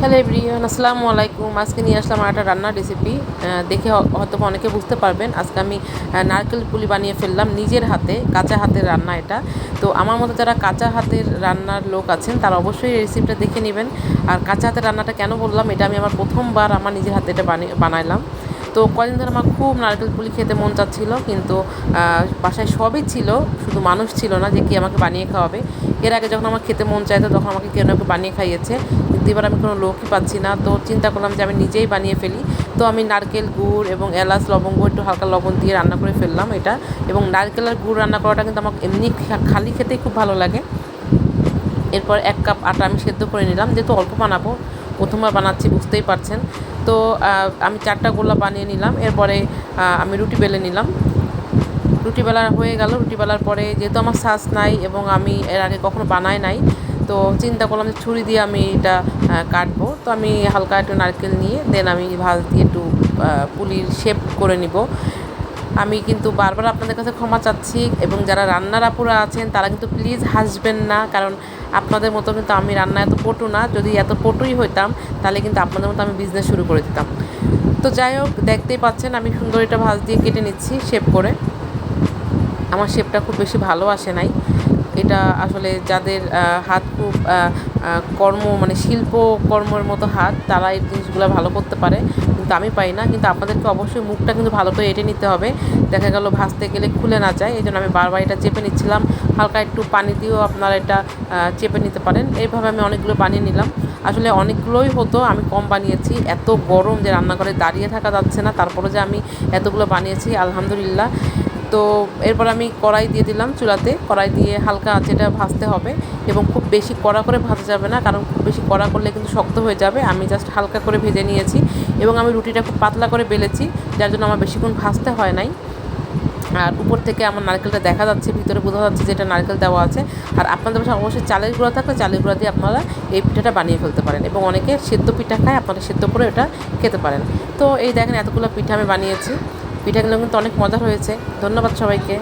Hello everyone আসসালামু আলাইকুম আজকে নিয়ে আসলাম আর একটা রান্নার রেসিপি দেখে হয়তো অনেকে বুঝতে পারবেন। আজকে আমি নারকেল পুলি বানিয়ে ফেললাম নিজের হাতে, কাঁচা হাতের রান্না এটা। তো আমার মতো যারা কাঁচা হাতের রান্নার লোক আছেন, তারা অবশ্যই এই রেসিপিটা দেখে নেবেন। আর কাঁচা হাতের রান্নাটা কেন বললাম, এটা আমি আমার প্রথমবার আমার নিজের হাতে এটা বানিয়ে, বানাইলাম। তো কদিন ধরে আমার খুব নারকেল পুলি খেতে মন চাচ্ছিল, কিন্তু বাসায় সবই ছিল, শুধু মানুষ ছিল না যে কি আমাকে বানিয়ে খাওয়াবে। এর আগে যখন আমার খেতে মন চাইতো তখন আমাকে কেউ না বানিয়ে খাইয়েছে। কিন্তু এবার আমি কোনো লোকই পাচ্ছি না, তো চিন্তা করলাম যে আমি নিজেই বানিয়ে ফেলি। তো আমি নারকেল, গুড় এবং এলাচ, লবঙ্গ একটু হালকা লবণ দিয়ে রান্না করে ফেললাম এটা। এবং নারকেল আর গুড় রান্না করাটা কিন্তু আমার এমনি খালি খেতেই খুব ভালো লাগে। এরপর এক কাপ আটা আমি সেদ্ধ করে নিলাম, যেহেতু অল্প বানাবো, প্রথমবার বানাচ্ছি, বুঝতেই পারছেন। তো আমি চারটা গোলা বানিয়ে নিলাম। এরপরে আমি রুটি বেলে নিলাম। রুটি বেলা হয়ে গেল। রুটি বেলার পরে যেহেতু আমার শ্বাস নাই এবং আমি এর আগে কখনো বানাই নাই, তো চিন্তা করলাম যে ছুরি দিয়ে আমি এটা কাটবো। তো আমি হালকা একটু নারকেল নিয়ে দেন আমি ভাজ দিয়ে একটু পুলির শেপ করে নিব। আমি কিন্তু বারবার আপনাদের কাছে ক্ষমা চাচ্ছি এবং যারা রান্নার আপুরা আছেন, তারা কিন্তু প্লিজ হাসবেন না, কারণ আপনাদের মতো কিন্তু আমি রান্না এত পটু না। যদি এত পটুই হইতাম, তাহলে কিন্তু আপনাদের মতো আমি বিজনেস শুরু করে দিতাম। তো যাই হোক, দেখতেই পাচ্ছেন আমি সুন্দর এটা ভাজ দিয়ে কেটে নিচ্ছি শেপ করে। আমার শেপটা খুব বেশি ভালো আসে নাই। এটা আসলে যাদের হাত খুব কর্ম মানে শিল্প কর্মের মতো হাত, তারা এই জিনিসগুলো ভালো করতে পারে। কিন্তু আমি পাই না। কিন্তু আপনাদেরকে অবশ্যই মুখটা কিন্তু ভালো করে এঁটে নিতে হবে। দেখা গেল ভাজতে গেলে খুলে না যায়। এই জন্য আমি বারবার এটা চেপে নিচ্ছিলাম। হালকা একটু পানি দিয়েও আপনারা এটা চেপে নিতে পারেন। এইভাবে আমি অনেকগুলো বানিয়ে নিলাম। আসলে অনেকগুলোই হতো, আমি কম বানিয়েছি। এত গরম যে রান্নাঘরে দাঁড়িয়ে থাকা যাচ্ছে না। তারপরে যে আমি এতগুলো বানিয়েছি, আলহামদুলিল্লাহ। তো এরপর আমি কড়াই দিয়ে দিলাম চুলাতে। কড়াই দিয়ে হালকা আঁচে এটা ভাজতে হবে এবং খুব বেশি কড়া করে ভাজা যাবে না, কারণ খুব বেশি কড়া করলে কিন্তু শক্ত হয়ে যাবে। আমি জাস্ট হালকা করে ভেজে নিয়েছি এবং আমি রুটিটা খুব পাতলা করে বেলেছি, যার জন্য আমার বেশিক্ষণ ভাজতে হয় নাই। আর উপর থেকে আমার নারকেলটা দেখা যাচ্ছে, ভিতরে বোঝা যাচ্ছে যে এটা নারকেল দেওয়া আছে। আর আপনাদের বাসায় অবশ্যই চালের গুঁড়া থাকলে চালের গুঁড়া দিয়ে আপনারা এই পিঠাটা বানিয়ে ফেলতে পারেন এবং অনেকে সেদ্ধ পিঠা খায়, আপনারা সেদ্ধ করে এটা খেতে পারেন। তো এই দেখেন এতগুলো পিঠা আমি বানিয়েছি। পিঠাগুলো কিন্তু অনেক মজার হয়েছে। ধন্যবাদ সবাইকে।